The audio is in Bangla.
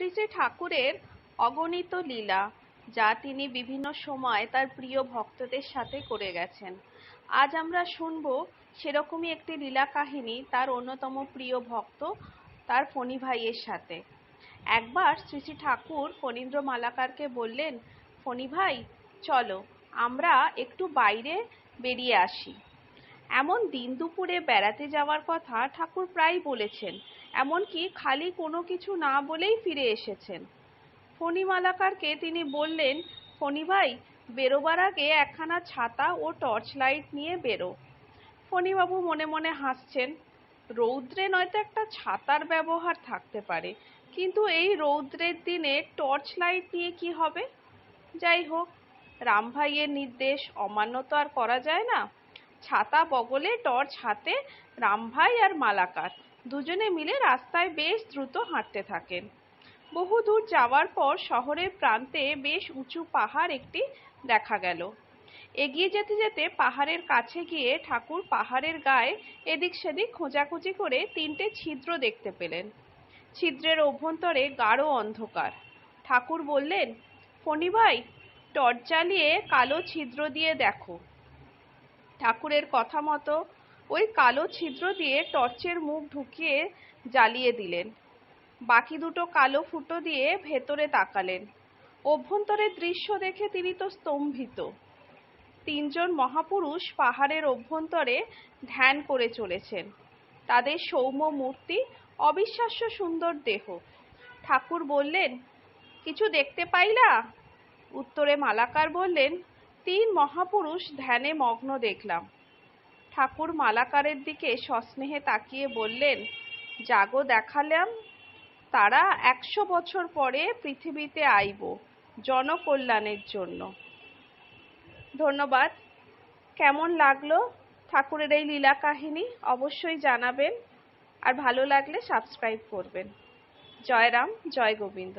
শ্রী শ্রী ঠাকুরের অগণিত লীলা, যা তিনি বিভিন্ন সময় তার প্রিয় ভক্তদের সাথে করে গেছেন। আজ আমরা শুনব সেরকমই একটি লীলা কাহিনী তার অন্যতম প্রিয় ভক্ত, তার ফণি ভাইয়ের সাথে। একবার শ্রী শ্রী ঠাকুর ফণীন্দ্র মালাকারকে বললেন, ফণি ভাই, চলো, আমরা একটু বাইরে বেরিয়ে আসি। এমন দিন দুপুরে বেড়াতে যাওয়ার কথা ঠাকুর প্রায় বলেছেন, এমনকি খালি কোনো কিছু না বলেই ফিরে এসেছেন। ফণি মালাকারকে তিনি বললেন, ফণি ভাই, বেরোবার আগে একখানা ছাতা ও টর্চ লাইট নিয়ে বেরো। ফণিবাবু মনে মনে হাসছেন, রৌদ্রে নয়তো একটা ছাতার ব্যবহার থাকতে পারে, কিন্তু এই রৌদ্রের দিনে টর্চ লাইট নিয়ে কি হবে? যাই হোক, রামভাইয়ের নির্দেশ অমান্য তো আর করা যায় না। ছাতা বগলে, টর্চ হাতে, রামভাই আর মালাকার। দুজনে মিলে রাস্তায় বেশ দ্রুত হাঁটতে থাকেন। বহু দূর যাওয়ার পর শহরের প্রান্তে বেশ উঁচু পাহাড় একটি দেখা গেল। এগিয়ে যেতে যেতে পাহাড়ের কাছে গিয়ে ঠাকুর পাহাড়ের গায়ে এদিক সেদিক খোঁজাখুঁজি করে তিনটে ছিদ্র দেখতে পেলেন। ছিদ্রের অভ্যন্তরে গাঢ় অন্ধকার। ঠাকুর বললেন ফণি ভাই টর্চ জ্বালিয়ে কালো ছিদ্র দিয়ে দেখো। ঠাকুরের কথা মতো ওই কালো ছিদ্র দিয়ে টর্চের মুখ ঢুকিয়ে জ্বালিয়ে দিলেন। বাকি দুটো কালো ফুটো দিয়ে ভেতরে তাকালেন। অভ্যন্তরের দৃশ্য দেখে তিনি তো স্তম্ভিত। তিনজন মহাপুরুষ পাহাড়ের অভ্যন্তরে ধ্যান করে চলেছেন। তাদের সৌম্য মূর্তি, অবিশ্বাস্য সুন্দর দেহ। ঠাকুর বললেন, কিছু দেখতে পাইলা? উত্তরে মালাকার বললেন তিন মহাপুরুষ ধ্যানে মগ্ন দেখলাম। ঠাকুর মালাকারের দিকে সস্নেহে তাকিয়ে বললেন, জাগো দেখালাম, তারা একশো বছর পরে পৃথিবীতে আইব জনকল্যাণের জন্য। ধন্যবাদ। কেমন লাগল ঠাকুরের এই লীলা কাহিনী অবশ্যই জানাবেন, আর ভালো লাগলে সাবস্ক্রাইব করবেন। জয় রাম জয় গোবিন্দ।